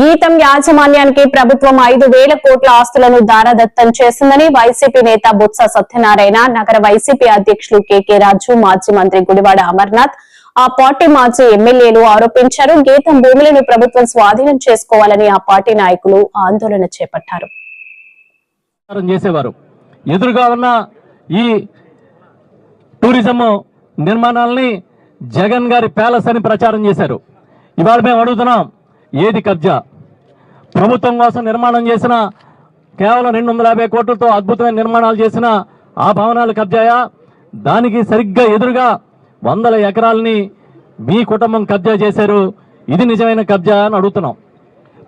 గీతం యాజమాన్యానికి ప్రభుత్వం ఐదు వేల కోట్ల ఆస్తులను దారదత్తం చేసిందని వైసీపీ నేత బొత్స సత్యనారాయణ నగర వైసీపీ అధ్యక్షులు కెకే రాజు మాజీ మంత్రి గుడివాడ అమర్నాథ్ ఆ పార్టీ మాజీ ఎమ్మెల్యేలు ఆరోపించారు. గీతం భూములను ప్రభుత్వం స్వాధీనం చేసుకోవాలని ఆ పార్టీ నాయకులు ఆందోళన చేపట్టారు. చేసేవారు. ఎదురుగా ఉన్న ఈ టూరిజం నిర్మాణాలని జగన్ గారి ప్యాలెస్ అని ప్రచారం చేశారు. ఇవాళ మేము అడుగుతున్నాం ఏది కబ్జా? ప్రభుత్వం కోసం నిర్మాణం చేసిన కేవలం రెండు వందల యాభై కోట్లతో అద్భుతమైన నిర్మాణాలు చేసిన ఆ భవనాలు కబ్జాయా? దానికి సరిగ్గా ఎదురుగా వందల ఎకరాలని మీ కుటుంబం కబ్జా చేశారు. ఇది నిజమైన కబ్జా అని అడుగుతున్నాం.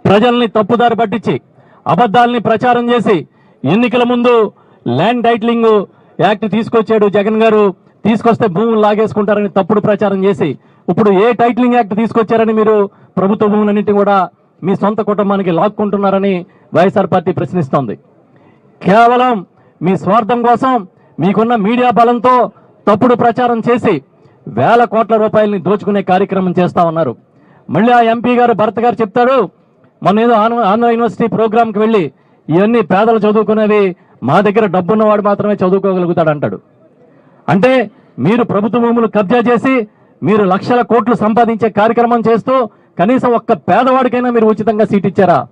ప్రజల్ని తప్పుదారి పట్టించి అబద్ధాలని ప్రచారం చేసి ఎన్నికల ముందు ల్యాండ్ టైటిలింగ్ యాక్ట్ తీసుకొచ్చాడు జగన్ గారు. తీసుకొస్తే భూములు లాగేసుకుంటారని తప్పుడు ప్రచారం చేసి ఇప్పుడు ఏ టైటిలింగ్ యాక్ట్ తీసుకొచ్చారని మీరు ప్రభుత్వ భూములన్నింటినీ కూడా మీ సొంత కుటుంబానికి లాక్కుంటున్నారని వైఎస్ఆర్ పార్టీ ప్రశ్నిస్తోంది. కేవలం మీ స్వార్థం కోసం మీకున్న మీడియా బలంతో తప్పుడు ప్రచారం చేసి వేల కోట్ల రూపాయలని దోచుకునే కార్యక్రమం చేస్తా ఉన్నారు. మళ్ళీ ఆ ఎంపీ గారు భరత్ గారు చెప్తాడు మొన్న ఏదో ఆంధ్ర యూనివర్సిటీ ప్రోగ్రామ్కి వెళ్ళి ఇవన్నీ పేదలు చదువుకునేవి మా దగ్గర డబ్బున్నవాడు మాత్రమే చదువుకోగలుగుతాడు అంటాడు అంటే మీరు ప్రభుత్వ భూములు కబ్జా చేసి మీరు లక్షల కోట్లు సంపాదించే కార్యక్రమం చేస్తూ కనీసం ఒక్క పేదవాడికైనా మీరు ఉచితంగా సీట్ ఇచ్చారా?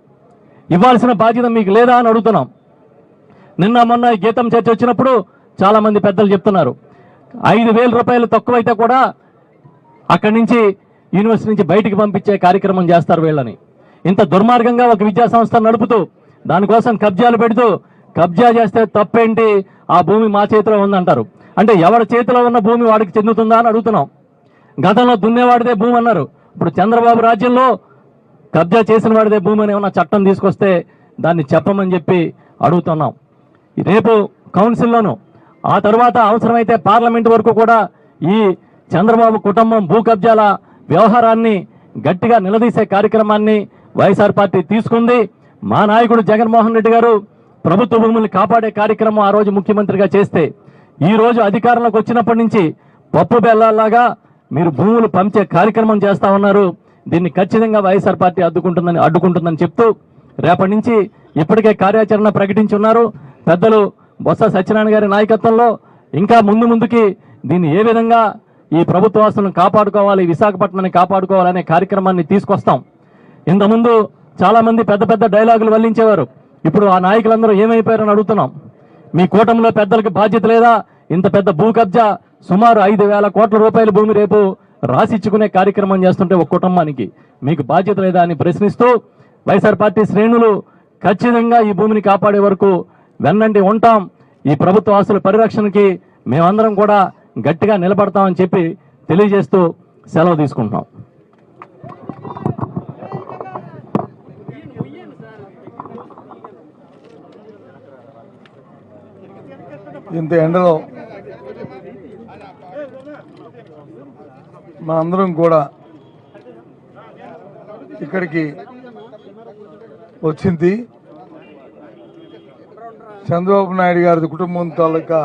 ఇవ్వాల్సిన బాధ్యత మీకు లేదా అని అడుగుతున్నాం. నిన్న మొన్న గీతం చర్చ వచ్చినప్పుడు చాలామంది పెద్దలు చెప్తున్నారు. ఐదు వేల రూపాయలు తక్కువైతే కూడా అక్కడి నుంచి యూనివర్సిటీ నుంచి బయటికి పంపించే కార్యక్రమం చేస్తారు వీళ్ళని. ఇంత దుర్మార్గంగా ఒక విద్యా సంస్థ నడుపుతూ దానికోసం కబ్జాలు పెడుతూ కబ్జా చేస్తే తప్పేంటి? ఆ భూమి మా చేతిలో ఉందంటారు. అంటే ఎవరి చేతిలో ఉన్న భూమి వాడికి చెందుతుందా అని అడుగుతున్నాం. గతంలో దున్నేవాడిదే భూమి అన్నారు. ఇప్పుడు చంద్రబాబు రాజ్యంలో కబ్జా చేసిన వాడిదే భూమి అని ఏమన్నా చట్టం తీసుకొస్తే దాన్ని చెప్పమని చెప్పి అడుగుతున్నాం. రేపు కౌన్సిల్లోను ఆ తర్వాత అవసరమైతే పార్లమెంట్ వరకు కూడా ఈ చంద్రబాబు కుటుంబం భూ కబ్జాల వ్యవహారాన్ని గట్టిగా నిలదీసే కార్యక్రమాన్ని వైఎస్ఆర్ పార్టీ తీసుకుంది. మా నాయకుడు జగన్మోహన్ రెడ్డి గారు ప్రభుత్వ భూముల్ని కాపాడే కార్యక్రమం ఆ రోజు ముఖ్యమంత్రిగా చేస్తే ఈ రోజు అధికారంలోకి వచ్చినప్పటి నుంచి పప్పు బెల్లాలాగా మీరు భూములు పంచే కార్యక్రమం చేస్తా ఉన్నారు. దీన్ని ఖచ్చితంగా వైఎస్ఆర్ పార్టీ అడ్డుకుంటుందని అడ్డుకుంటుందని చెప్తూ రేపటి నుంచి ఇప్పటికే కార్యాచరణ ప్రకటించి ఉన్నారు. పెద్దలు బొత్స సత్యనారాయణ గారి నాయకత్వంలో ఇంకా ముందు ముందుకి దీన్ని ఏ విధంగా ఈ ప్రభుత్వ ఆస్తులను కాపాడుకోవాలి విశాఖపట్నాన్ని కాపాడుకోవాలనే కార్యక్రమాన్ని తీసుకొస్తాం. ఇంతకుముందు చాలామంది పెద్ద పెద్ద డైలాగులు వల్లించేవారు. ఇప్పుడు ఆ నాయకులందరూ ఏమైపోయారని అడుగుతున్నాం. మీ కూటమిలో పెద్దలకు బాధ్యత లేదా? ఇంత పెద్ద భూ కబ్జా సుమారు ఐదు వేల కోట్ల రూపాయల భూమి రేపు రాసిచ్చుకునే కార్యక్రమం చేస్తుంటే ఒక కుటుంబానికి. మీకు బాధ్యత లేదా అని ప్రశ్నిస్తూ వైఎస్ఆర్ పార్టీ శ్రేణులు ఖచ్చితంగా ఈ భూమిని కాపాడే వరకు వెన్నంటి ఉంటాం. ఈ ప్రభుత్వ ఆస్తుల పరిరక్షణకి మేమందరం కూడా గట్టిగా నిలబడతామని చెప్పి తెలియజేస్తూ సెలవు తీసుకుంటున్నాం. ఇంత ఎండలో మనందరం కూడా ఇక్కడికి వచ్చింది. చంద్రబాబు నాయుడు గారి కుటుంబం తాలూకా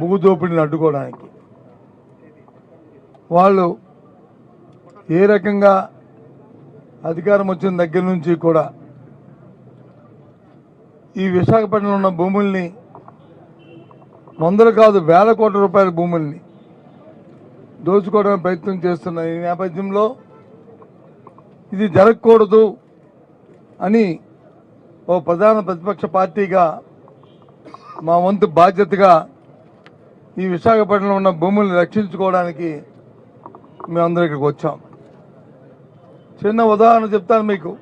భూదోపిడిని అడ్డుకోవడానికి. వాళ్ళు ఏ రకంగా అధికారం వచ్చిన దగ్గర నుంచి కూడా ఈ విశాఖపట్నంలో ఉన్న భూముల్ని వందలు కాదు వేల కోట్ల రూపాయల భూముల్ని దోచుకోవడానికి ప్రయత్నం చేస్తున్న ఈ నేపథ్యంలో ఇది జరగకూడదు అని ఓ ప్రధాన ప్రతిపక్ష పార్టీగా మా వంతు బాధ్యతగా ఈ విశాఖపట్నంలో ఉన్న భూముల్ని రక్షించుకోవడానికి మేమందరం ఇక్కడికి వచ్చాం. చిన్న ఉదాహరణ చెప్తాను మీకు.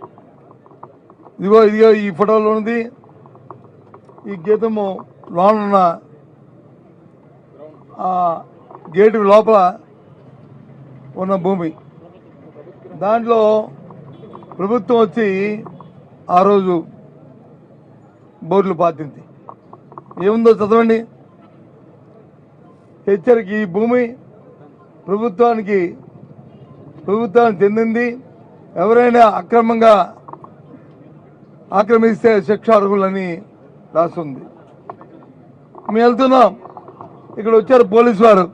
ఇదిగో ఇదిగో ఈ ఫోటోలో ఉన్నది ఈ గీతము లోనున్న గేటు లోపల ఉన్న భూమి. దాంట్లో ప్రభుత్వం వచ్చి ఆ రోజు బోర్లు పాతింది. ఏముందో చదవండి. హెచ్చరిక ఈ భూమి ప్రభుత్వానికి ప్రభుత్వానికి చెందింది. ఎవరైనా అక్రమంగా ఆక్రమిస్తే శిక్షార్హులని రాస్తుంది మేము వెళ్తున్నాం. ఇక్కడ వచ్చారు పోలీసు వారు.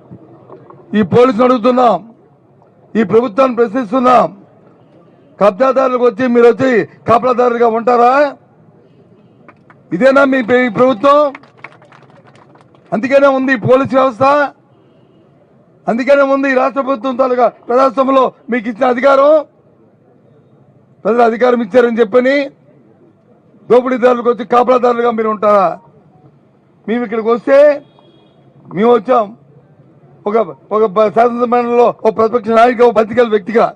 ఈ పోలీసులు అడుగుతున్నాం. ఈ ప్రభుత్వాన్ని ప్రశ్నిస్తున్నాం. కబ్జాదారులకు వచ్చి మీరు వచ్చి కాపలాదారులుగా ఉంటారా? ఇదేనా మీ ప్రభుత్వం? అందుకనే ఉంది పోలీస్ వ్యవస్థ. అందుకనే ఉంది రాష్ట్ర ప్రభుత్వం తాలూకా ప్రజాస్వామ్యంలో మీకు ఇచ్చిన అధికారం. ప్రజలు అధికారం ఇచ్చారని చెప్పని దోపిడీదారులకు వచ్చి కాపలాదారులుగా మీరు ఉంటారా? మేము ఇక్కడికి వస్తే మేము వచ్చాం. ఒక ఒక బ- శాసన మండలిలో ఒక ప్రతిపక్ష నాయక ఒక బతికల వ్యక్తిగా.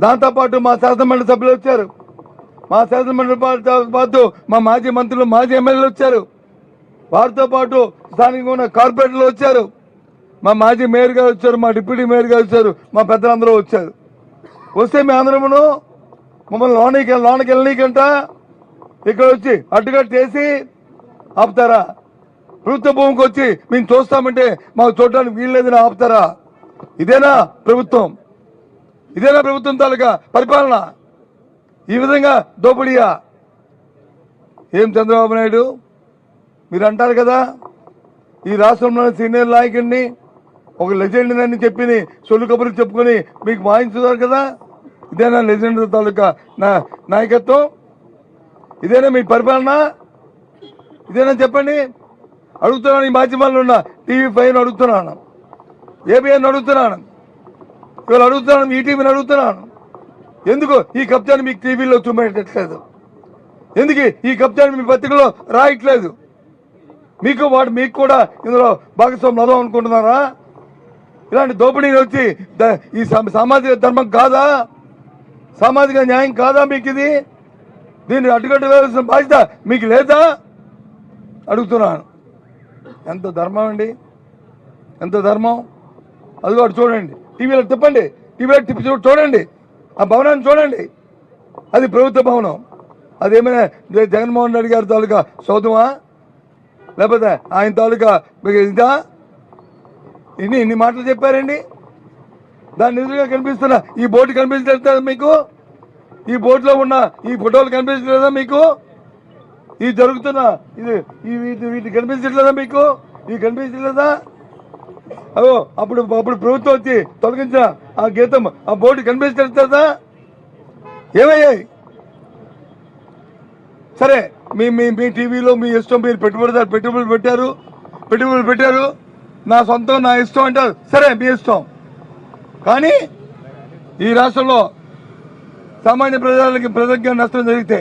దాంతోపాటు మా శాసనమండలి సభ్యులు వచ్చారు. మా శాసనమండలి పాటు పాటు మా మాజీ మంత్రులు మాజీ ఎమ్మెల్యేలు వచ్చారు. వారితో పాటు స్థానికంగా ఉన్న కార్పొరేటర్లు వచ్చారు. మా మాజీ మేయర్ గారు వచ్చారు మా డిప్యూటీ మేయర్ గారు వచ్చారు మా పెద్దలందరూ వచ్చారు. వస్తే మీ అందరమును మమ్మల్ని లోనికి లోనకి వెళ్ళనీకంట ఇక్కడ వచ్చి అడ్డుకట్ట చేసి ఆపుతారా? ప్రభుత్వ భూమికి వచ్చి మేము చూస్తామంటే మాకు చూడడానికి వీల్లేదని ఆపుతారా? ఇదేనా ప్రభుత్వం? ఇదేనా ప్రభుత్వం తాలూకా పరిపాలన? ఈ విధంగా దోపిడీయా? ఏం చంద్రబాబు నాయుడు? మీరు అంటారు కదా ఈ రాష్ట్రంలోని సీనియర్ నాయకుడిని ఒక లెజెండ్ అని చెప్పి సొల్లు కబుర్లు చెప్పుకొని మీకు మాయించుతారు కదా? ఇదేనా లెజెండ్ తాలూకా నా నాయకత్వం? ఇదేనా మీ పరిపాలన? ఇదేనా చెప్పండి? అడుగుతున్నాను ఈ మాధ్యమాల్లో ఉన్న టీవీ పైన అడుగుతున్నాను ఏబిఎన్ అడుగుతున్నాను ఇవాళ అడుగుతున్నాను ఈటీవీని అడుగుతున్నాను ఎందుకు? ఈ కబ్జాని మీకు టీవీలో చూపెట్టట్లేదు ఎందుకు? ఈ కబ్జాని మీ పత్రికలో రాయట్లేదు. మీకు వాడు మీకు కూడా ఇందులో భాగస్వామ్యం అదో అనుకుంటున్నారా? ఇలాంటి దోపిడీని వచ్చి ఈ సా- సామాజిక ధర్మం కాదా? సామాజిక న్యాయం కాదా మీకు ఇది? దీన్ని అడ్డుకట్ట వేయాల్సిన బాధ్యత మీకు లేదా? అడుగుతున్నాను ఎంత ధర్మం అండి? ఎంత ధర్మం? అది కూడా చూడండి. టీవీలో తిప్పండి. టీవీలో తిప్పి చూడండి. ఆ భవనాన్ని చూడండి. అది ప్రభుత్వ భవనం. అదేమైనా జగన్మోహన్ రెడ్డి గారి తాలూకా సౌదమా లేకపోతే ఆయన తాలూకా ఇదా? ఇన్ని ఇన్ని మాటలు చెప్పారండి. దాని ఎదురుగా కనిపిస్తున్న ఈ బోర్డు కనిపించట్లేదా మీకు? ఈ బోర్డులో ఉన్న ఈ ఫోటోలు కనిపించలేదా మీకు? ఇది జరుగుతున్న ఇది వీటి వీటి కనిపించట్లేదా మీకు? ఇది కనిపించట్లేదా? అదో అప్పుడు అప్పుడు ప్రభుత్వం వచ్చి తొలగించిన ఆ గీతం ఆ బోర్డు కనిపించట్లేదా? ఏమయ్యాయి సరే మీ మీ మీ టీవీలో మీ ఇష్టం మీరు పెట్టుబడిదారు పెట్టుబడులు పెట్టారు పెట్టుబడులు పెట్టారు. నా సొంతం నా ఇష్టం అంటారు. సరే మీ ఇష్టం. కానీ ఈ రాష్ట్రంలో సామాన్య ప్రజలకి ప్రజలకు నష్టం జరిగితే